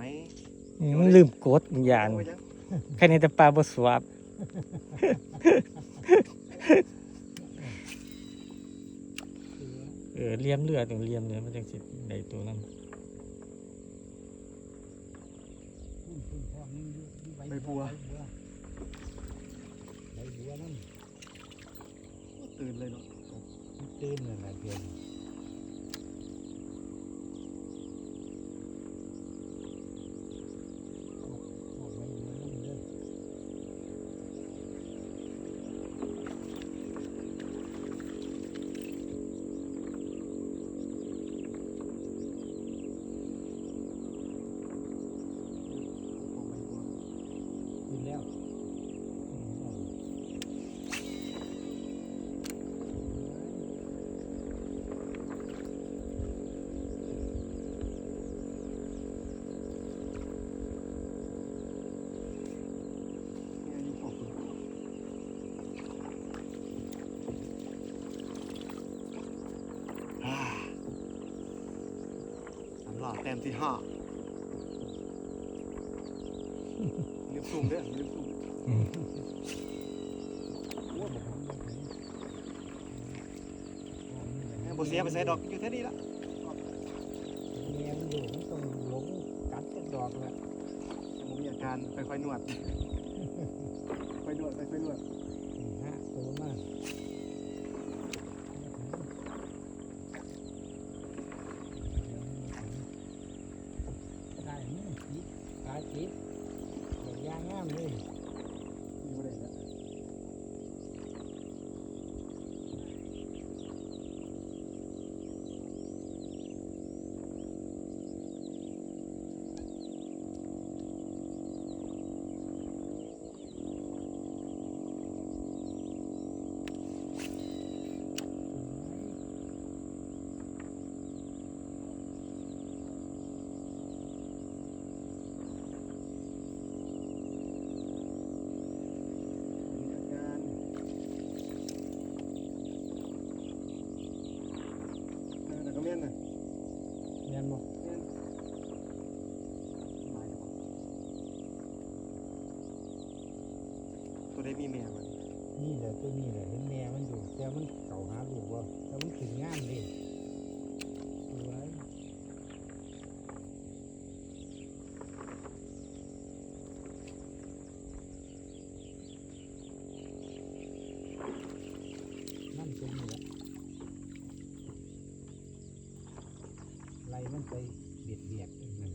ไหมอืมลืมกดอย่างเอาไว้จังแค่นี้แต่ปลาบ่สวบเออเลียมเลือดต้องเลียมเลือดมันจังสิได้ตัวนั้นใบบัวใบบัวนั่นตื่นเลยเนาะตื่นนั่นแหละเดือนออกใบบัวนั่นเด้อ เอาใบบัว กินแล้วเนี่ยอยู่ขอบคุณอ่าสำหรับ แต้มที่ห้าลืมซูมเด้อลืมซูมอืมว่าบอกว่าไม่ถึงแม่บ่เสียไปใส่ดอกอยู่แค่นี้ละเมียมันอยู่มันต้องหลงกัดจักดอกแหละผมมีอาการค่อยๆนวด ค่อยๆนวดค่อยๆนวดฮะโตมากได้นี่จิตตาจิตด อกยางงามเลย มีบ่ได้แล้ว มีอาการเออแต่ก็แม่นนะ เงินบอก แม่นหลายกว่า ตัวได้มีแม่มันนี่แหละตัวนี้แหละเห็นแม่มันอยู่แต่มันเก่าหาลูกว่าแต่มันถึงงานดิสวยนั่นตัวนี้แหละไล่มันไปเบียดเบียดๆนั่น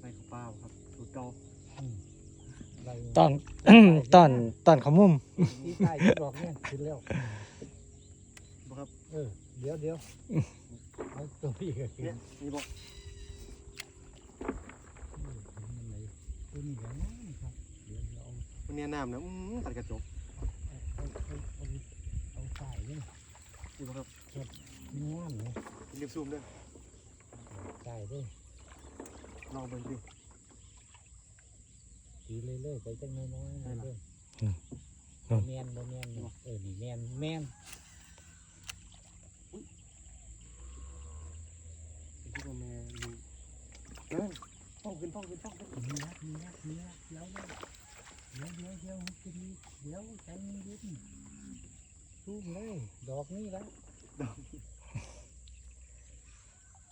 ในข้าวเปล่าครับ สูตรเก่าอืมไล่ตอน ตอนตอนเขามุมที่ใต้ที่ดอกเนี่ยขึ้นแล้วบ่ครับเออเดี๋ยวเดี๋ยวเอาตัวพี่ก็ขึ้นเนี่ยนี่บอกตัวนี้ก็งามครับเดี๋ยวเราเอามันเนี่ยน้ำนะอื้อตัดกระจกเอาเอาเอาเอาสายเนี่ยนี่บอกครับงามเลยเรียบซูมเด้อสายด้วยลองเบิ่งดิ ตีเรื่อยๆไปจังน้อยๆนะเด้ออืมบ่แมนบ่แมนนี่เออนี่แมนแมนเป็นที่ว่าแม่อยู่เอ้ยฟ้องขึ้นฟ้องขึ้นฟ้องขึ้นมีนะมีนะมีนะเดี๋ยวนะเดี๋ยวเดี๋ยวเดี๋ยวจะมีเดี๋ยวใจเย็นซูมเลยดอกนี้ละดอก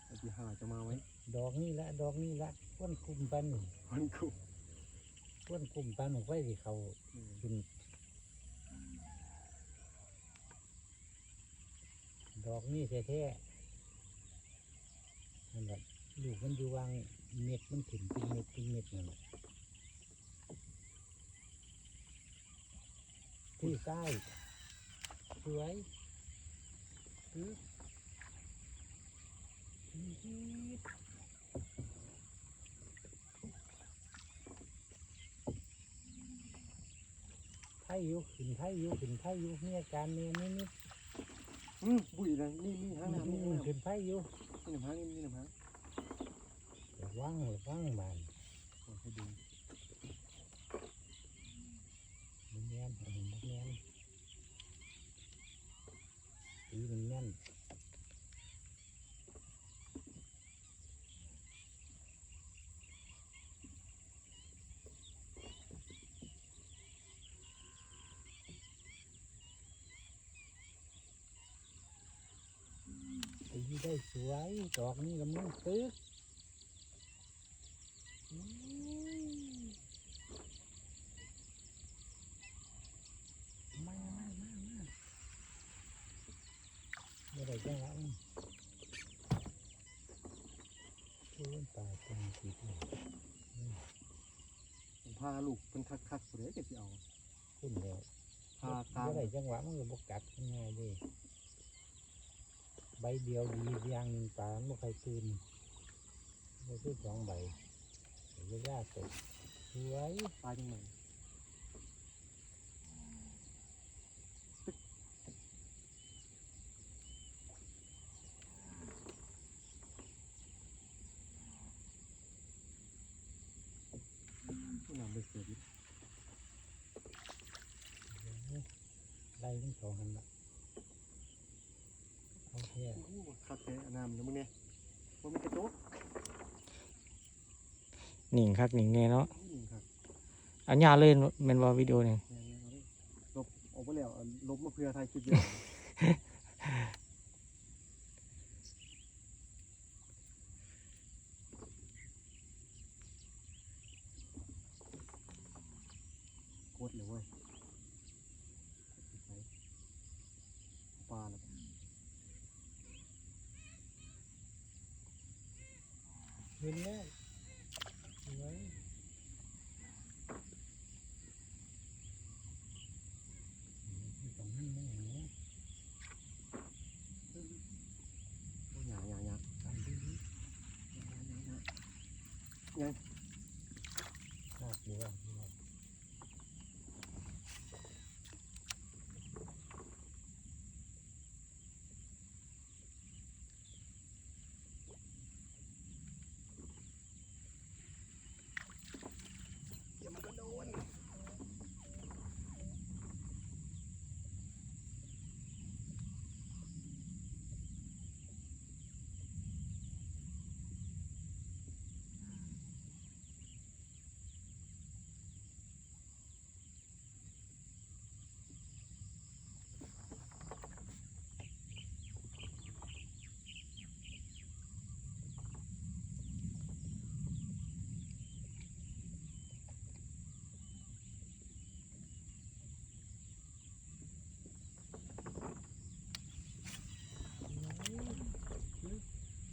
อันที่ห้าจะมาไหมดอกนี้ละดอกนี้ละก้นคุมปันนี่มั นกูก้นคุมปันของไฟที่เขาอืมขึ้นดอกนี้แท้ๆนั่นแหละลูกมันอยู่วางเม็ดมันขึ้นเป็นเม็ดเป็นเม็ดนั่นแหละที่ใต้สวยปึ๊บจี๊ดไทยอยู่ขึ้นไทยอยู่ขึ้นไทยอยู่มีอาการเนี่ยนิดนิดอืมบุยนะนี่นี่หางน้ำนี่นี่หางน้ำขึ้นไทยอยู่นี่น้ำหางนี่นี่น้ำหางระวังระวังมันโอ้ให้ดูมันแน่นมันแน่นตีมันแน่น ได้สวยดอกนี้กำลังตึกอุ้ยมามามามาไม่ได้จังหวะมันโอ้ยตายตรงติดเลยผมพาลูกเป็นคักๆเลยจะสิเอาขึ้นแล้วพาตามไม่ได้จังหวะมันก็บกัดง่ายเดิ ใบเดียวดีอย่างหนึ่งปลาไม่เคยตื่นไม่ซื้อสองใบเดี๋ยวยากตกสวยปลาจังไหนผู้นำไปเสียดิไล่ทั้งสองหันละเอาแค่โอ้โหคักแท้อนามอยู่มึงเนี่ยว่ามีกระโจกหนิงคักหนิงแน่เนาะนี่ครับอันยาเล่นแม่นว่าวิดีโอนี่แม่ๆเอาดิลบออกไปแล้วเอาลบมาเพื่อไทยคลิปเดียวกดเลยเว้ยไปปลาแล้ว เห็นแล้วสวย สองหันไม่เห็นนะ โอ้ยหยาหยาหยา ตามที่นี้ ยัง น่าเกลียดดีว่า เดี๋ยวมันก็โดนเ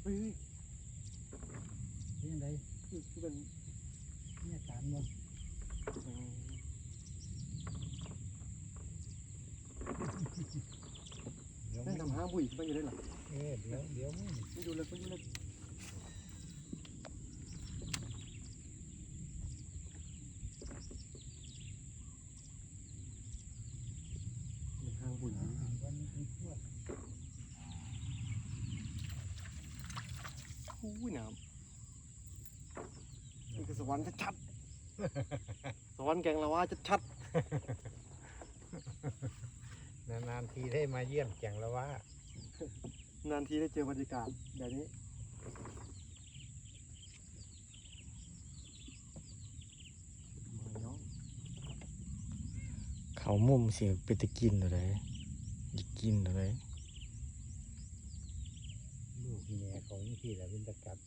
ฮ้ยเรื่องใดคือคือเป็นเนี่ยตามมันอืมเดี๋ยวนั่มันนทำห้าบุ๋ยไม่อยู่ได้หรอเออเดี๋ยวเดี๋ยวมันไม่อยู่เลยไม่อยู่เลยมันห้างบุ๋ย วันเป็นพวก อู้ยน้ำนี่คือสวรรค์ชัดๆ สวรรค์แกงละว่าชัดนานๆทีได้มาเยี่ยมแก่งแล้วว่า ๆ นานทีได้เจอบรรยากาศแบบนี้มาเนาะเขามุมเสียงเป็นตะกินอะไรอยากกินอะไรลูก แง่เขาที่แหละเป็นตะกัด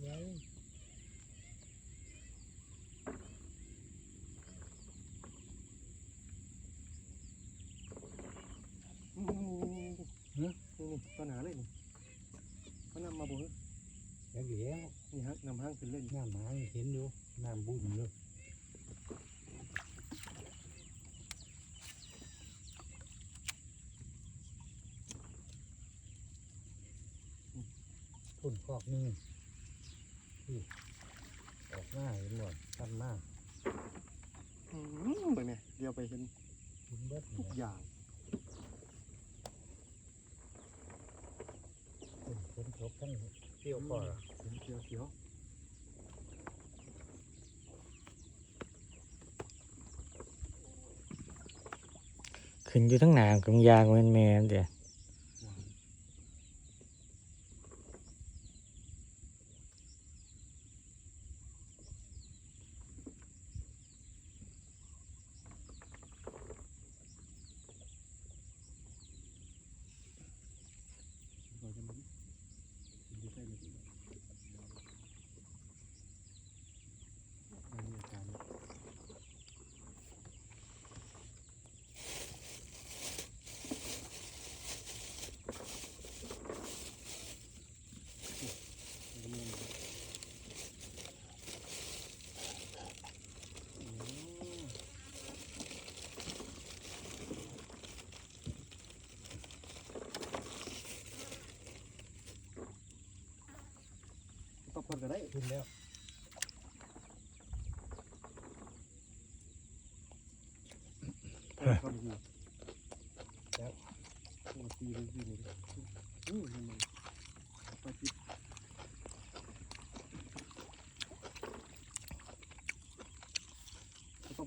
ไว้ นี่นี่นี่ ปัญหาเลยนี่เขานำมาบุญแล้วเดี๋ยวนี่ฮะนำห้างขึ้นเล่นน้ำหมาเห็นอยู่น้ำบุญอยู่พุ่นคอกหนึงที่ออกมาเห็นหมดตั้มาอืมไปเนี่ยเดี๋ยวไปเห็นคุณเบิดทุกอย่าง ทั้งเปรี้ยวก่อนเขียวเขียวขึ้นอยู่ทั้งหนามกับยางเว้นแม่เดี๋ย ก็ได้ขึ้นแล้วแล้วตีเลยตีเลย